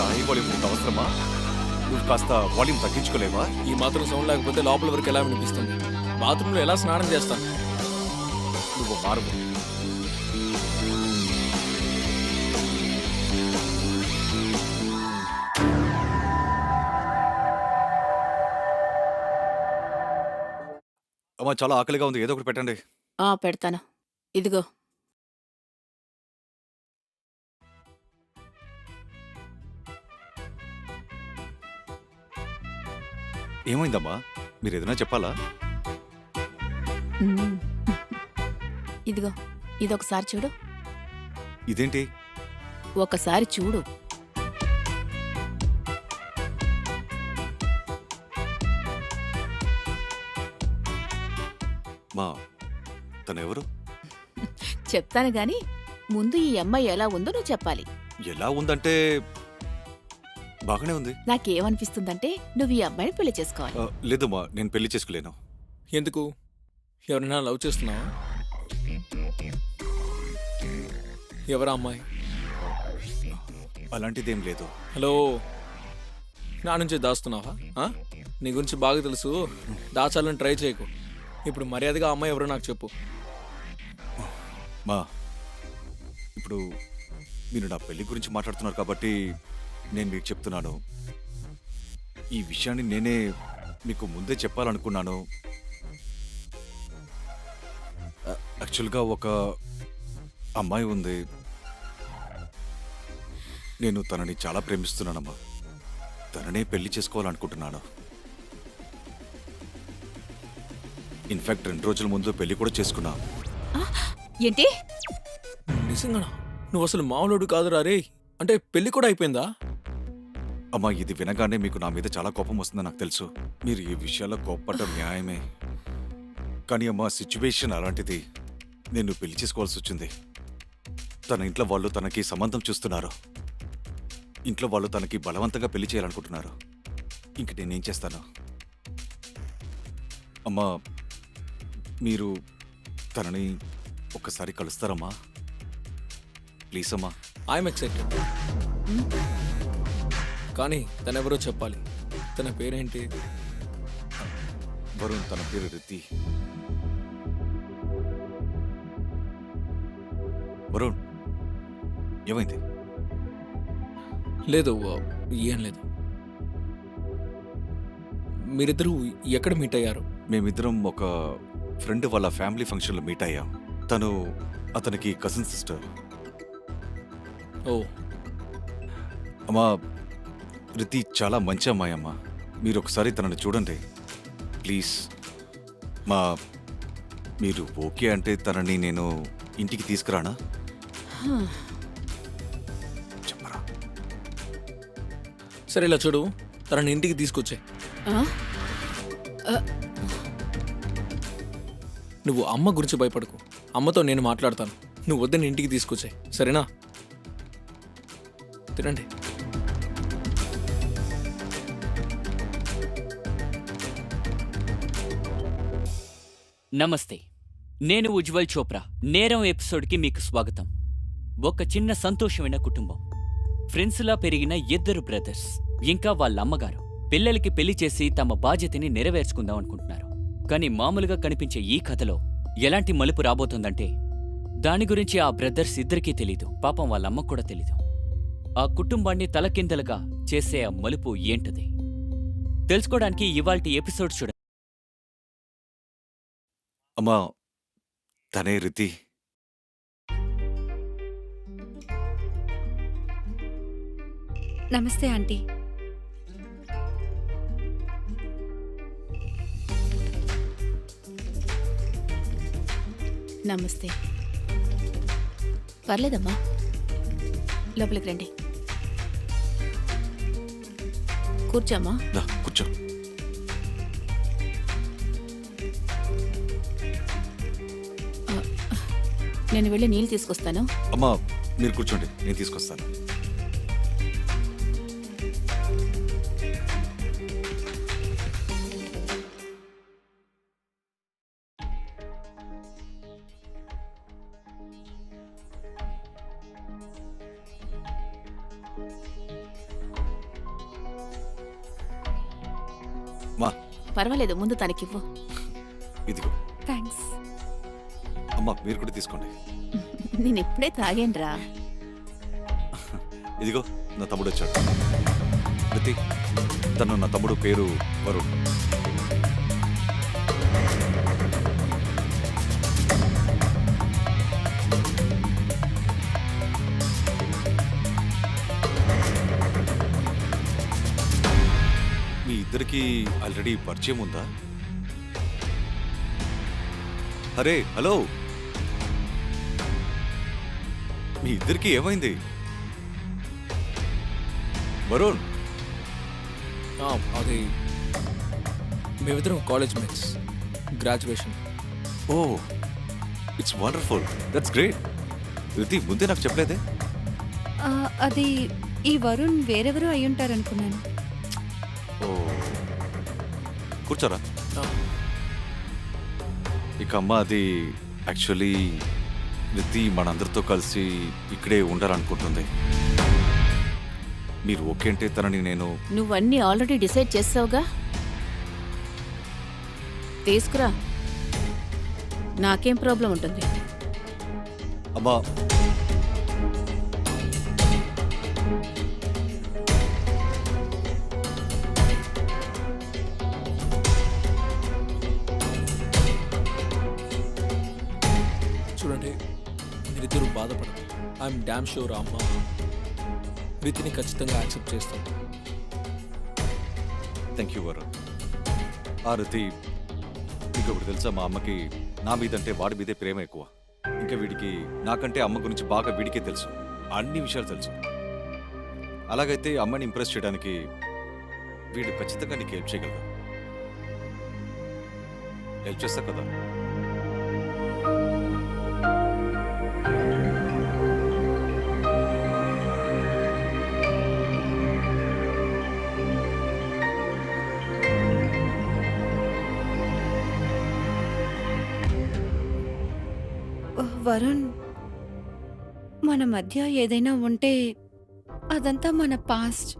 High volume ఇంత అవసరమా? నువ్వు కాస్త వాల్యూమ్ తగ్గించుకోలేవా? ఈ మాత్రం సౌండ్ లేకపోతే లోపల వరకు ఎలా వినిపిస్తుంది? బాత్రూంలో ఎలా స్నానం చేస్తాను? నువ్వు మారు అమ్మా చాలా ఆకలిగా ఉంది. ఏదో ఒకటి పెట్టండి. ఆ పెడతాను. ఇదిగో. ఏమైందమ్మా? మీరు ఏదైనా చెప్పాలా? మ్మ్. ఇదిగో ఇదొకసారి చూడు. ఇదేంటి? ఒకసారి చూడు. మా తను ఎవరు చెప్తాను గాని ముందు ఈ అమ్మాయి ఎలా ఉందో నువ్వు చెప్పాలి. ఎలా ఉందంటే బాగానే ఉంది. నాకేమనిపిస్తుందంటే నువ్వు ఈ అమ్మాయిని పెళ్ళి చేసుకోవాలి. ఆ, లేదమ్మా నేను పెళ్ళి చేసుకోలేను. ఎందుకు? ఎవరైనా లవ్ చేస్తున్నావా? ఎవరా అమ్మాయి? అలాంటిదేం లేదు. హలో నా నుంచి దాస్తున్నావా? ఆ? నీ గురించి బాగా తెలుసు. దాచాలని ట్రై చేయకు. ఇప్పుడు మర్యాదగా ఆ అమ్మాయి ఎవరో నాకు చెప్పు. మా ఇప్పుడు మీరు నా పెళ్ళి గురించి మాట్లాడుతున్నారు కాబట్టి నేను మీకు చెప్తున్నాను. ఈ విషయాన్ని నేనే మీకు ముందే చెప్పాలనుకున్నాను. యాక్చువల్గా ఒక అమ్మాయి ఉంది. నేను తనని చాలా ప్రేమిస్తున్నానమ్మా. తననే పెళ్ళి చేసుకోవాలనుకుంటున్నాను. ఇన్ఫాక్ట్ రెండు రోజుల ముందు పెళ్ళి కూడా చేసుకున్నా. ఏంటి? నిజంగానా? నువ్వు అసలు మామూలుడు కాదురా రే. అంటే పెళ్ళి కూడా అయిపోయిందా? అమ్మా ఇది వినగానే మీకు నా మీద చాలా కోపం వస్తుందని నాకు తెలుసు. మీరు ఈ విషయాల్లో కోప్పడటం న్యాయమే. కానీ అమ్మా సిచ్యువేషన్ అలాంటిది నేను పెళ్ళి చేసుకోవాల్సి వచ్చింది. తన ఇంట్లో వాళ్ళు తనకి సంబంధం చూస్తున్నారు. ఇంట్లో వాళ్ళు తనకి బలవంతంగా పెళ్ళి చేయాలనుకుంటున్నారు. ఇంక నేనేం చేస్తాను? అమ్మా మీరు తనని ఒక్కసారి కలుస్తారమ్మా. ప్లీజ్ అమ్మా. ఐఎమ్ ఎక్సైటెడ్ కానీ తనెవరో చెప్పాలి? తన పేరేంటి? వరుణ్ తన పేరు రితి. వరుణ్ ఏమైంది? లేదు ఏం లేదు. మీరిద్దరూ ఎక్కడ మీట్ అయ్యారు? మేమిద్దరం ఒక ఫ్రెండ్ వాళ్ళ ఫ్యామిలీ ఫంక్షన్లో మీట్ అయ్యాం. తను అతనికి కజిన్ సిస్టర్ ఓ. అమ్మా రితి చాలా మంచి అమ్మాయి అమ్మా మీరు ఒకసారి తనని చూడండి. ప్లీజ్. మా మీరు ఓకే అంటే తనని నేను ఇంటికి తీసుకురానా? చెప్పరా? సరే ఇలా చూడు. తనని ఇంటికి తీసుకొచ్చే? నువ్వు అమ్మ గురించి భయపడకు. అమ్మతో నేను మాట్లాడతాను. నువ్వు వద్దని ఇంటికి తీసుకొచ్చే. సరేనా? తినండి. నమస్తే. నేను ఉజ్వల్ చోప్రా. నేరం ఎపిసోడ్కి మీకు స్వాగతం. ఒక చిన్న సంతోషమైన కుటుంబం. ఫ్రెండ్స్లా పెరిగిన ఇద్దరు బ్రదర్స్ ఇంకా వాళ్ళ అమ్మగారు. పిల్లలకి పెళ్ళి చేసి తమ బాధ్యతని నెరవేర్చుకుందాం అనుకుంటున్నారు. కానీ మామూలుగా కనిపించే ఈ కథలో ఎలాంటి మలుపు రాబోతుందంటే దాని గురించి ఆ బ్రదర్స్ ఇద్దరికీ తెలీదు. పాపం వాళ్ళ అమ్మకు కూడా తెలీదు. ఆ కుటుంబాన్ని తలకిందలుగా చేసే ఆ మలుపు ఏంటది? తెలుసుకోవడానికి ఇవాల్టి ఎపిసోడ్ చూడండి. అమ్మా తనే రితి. నమస్తే ఆంటీ. నమస్తే. పర్లేదమ్మా. లోపలికి రండి. కూర్చోమ్మా. దా కూర్చో. నేను వెళ్ళి నీళ్ళు తీసుకొస్తాను. అమ్మా మీరు కూర్చోండి నేను తీసుకొస్తాను. పర్వాలేదు ముందు తనకివ్వు. ఇదిగో. థ్యాంక్స్ అమ్మా మీరు కూడా తీసుకోండి. నేను ఇప్పుడే తాగేండ్రా ఇదిగో నా తమ్ముడు వచ్చాడు. ప్రతి తను నా తమ్ముడు పేరు వరుణ్. మీ ఇద్దరికి ఆల్రెడీ పరిచయం ఉందా? అరే హలో. మీ ఇద్దరికి ఏమైంది? వరుణ్! ఆ, అది మేమిద్దరం college mates graduation oh it's wonderful that's great Riti ముందే నాకు చెప్పలేదే? ఆ, అది ఈ వరుణ్ వేరెవరో అయి ఉంటారనుకున్నాను. ఓ కూర్చోరా. ఇక అమ్మ అది యాక్చువల్లీ రితి మనందరితో కలిసి ఇక్కడే ఉండాలనుకుంటుంది. మీరు ఓకే అంటే తనని నేను నువ్వన్నీ ఆల్రెడీ డిసైడ్ చేసావుగా? తీసుకురా. నాకేం ప్రాబ్లం ఉంటుంది? అమ్మా ఐఎమ్ డామ్ షూర్ అమ్మ రీతిని ఖచ్చితంగా యాక్సెప్ట్ చేస్తాను థ్యాంక్ యూ వరుణ్ ఆ రుతి ఇంకొకటి తెలుసా? మా అమ్మకి నా మీదంటే వాడి మీదే ప్రేమ ఎక్కువ. ఇంకా వీడికి నాకంటే అమ్మ గురించి బాగా వీడికే తెలుసు. అన్ని విషయాలు తెలుసు. అలాగైతే అమ్మని ఇంప్రెస్ చేయడానికి వీడు ఖచ్చితంగా నీకు హెల్ప్ చేయగలడు. హెల్ప్ చేస్తా కదా? వరుణ్ మన మధ్య ఏదైనా ఉంటే అదంతా మన పాస్ట్.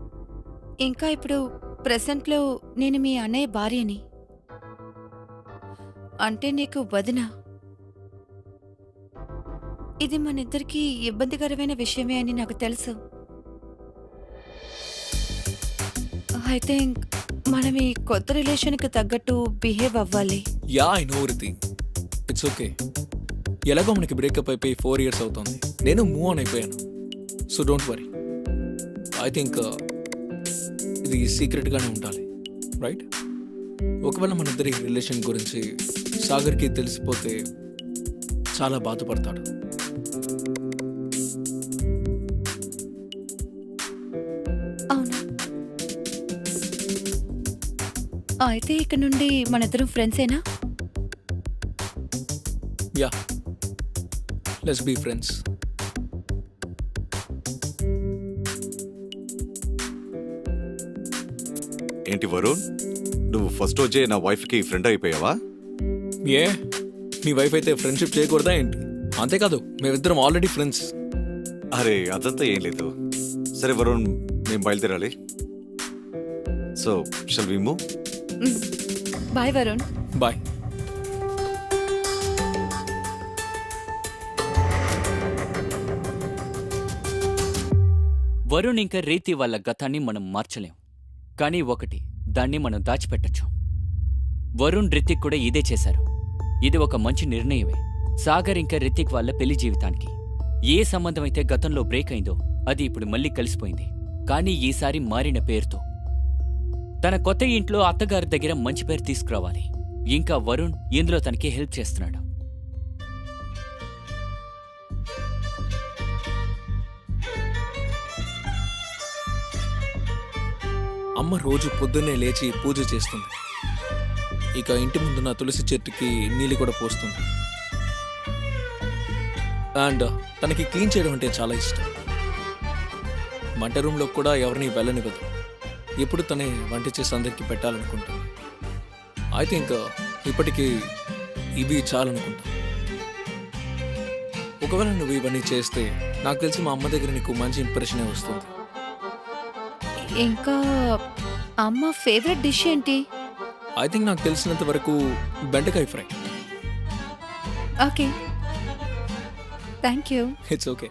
ఇంకా ఇప్పుడు ప్రెసెంట్లో నేను మీ అన్నయ్య భార్యని. అంటే నీకు వదిన. ఇది మన ఇద్దరికీ ఇబ్బందికరమైన విషయమే అని నాకు తెలుసు. అయితే ఇంక్ మనం ఈ కొత్త రిలేషన్కి తగ్గట్టు బిహేవ్ అవ్వాలి. Yeah I know Riti it's okay ఎలాగో మనకి బ్రేకప్ అయిపోయి ఫోర్ ఇయర్స్ అవుతుంది. నేను మూవ్ ఆన్ అయిపోయాను. So don't worry I think ఇది సీక్రెట్గానే ఉండాలి. రైట్ ఒకవేళ మన ఇద్దరి రిలేషన్ గురించి సాగర్కి తెలిసిపోతే చాలా బాధపడతాడు. అవునా? అయితే ఇక్కడ నుండి మన ఇద్దరం ఫ్రెండ్సేనా యా లెట్స్ బీ ఫ్రెండ్స్ ఏంటి వరుణ్? నువ్వు ఫస్ట్ రోజే నా వైఫ్కి ఫ్రెండ్ అయిపోయావా? ఏ మీ వైఫ్ అయితే ఫ్రెండ్షిప్ చేయకూడదా ఏంటి? అంతేకాదు మేమిద్దరం ఆల్రెడీ ఫ్రెండ్స్ అరే అదంతా ఏం లేదు. సరే వరుణ్ మేము బయలుదేరాలి. So shall we move bye Varun. Bye Varun ఇంకా రీతి వాళ్ళ గతాన్ని మనం మార్చలేం. కానీ ఒకటి దాన్ని మనం దాచిపెట్టచ్చు. వరుణ్ రితిక్ కూడా ఇదే చేశారు. ఇది ఒక మంచి నిర్ణయమే. సాగర్ ఇంకా రితిక్ వాళ్ళ పెళ్ళి జీవితానికి. ఏ సంబంధం అయితే గతంలో బ్రేక్ అయిందో అది ఇప్పుడు మళ్ళీ కలిసిపోయింది. కానీ ఈసారి మారిన పేరుతో. తన కొత్త ఇంట్లో అత్తగారి దగ్గర మంచి పేరు తీసుకురావాలి. ఇంకా వరుణ్ ఇందులో తనకి హెల్ప్ చేస్తున్నాడు. అమ్మ రోజు పొద్దున్నే లేచి పూజ చేస్తుంది. ఇక ఇంటి ముందున్న తులసి చెట్టుకి నీళ్ళు కూడా పోస్తుంది. అండ్ తనకి క్లీన్ చేయడం అంటే చాలా ఇష్టం. వంట రూమ్లో కూడా ఎవరిని వెళ్ళనివ్వదు. ఎప్పుడు తనే వంట చేసి అందరికీ పెట్టాలనుకుంటాను ఐ థింక్ ఇప్పటికీ ఇవి చాలనుకుంటాను ఒకవేళ నువ్వు ఇవన్నీ చేస్తే నాకు తెలిసి మా అమ్మ దగ్గర నీకు మంచి ఇంప్రెషనే వస్తుంది. ఇంకా అమ్మ ఫేవరెట్ డిష్ ఏంటి? ఐ థింక్ నాకు తెలిసినంత వరకు బెండకాయ fry. Okay thank you it's okay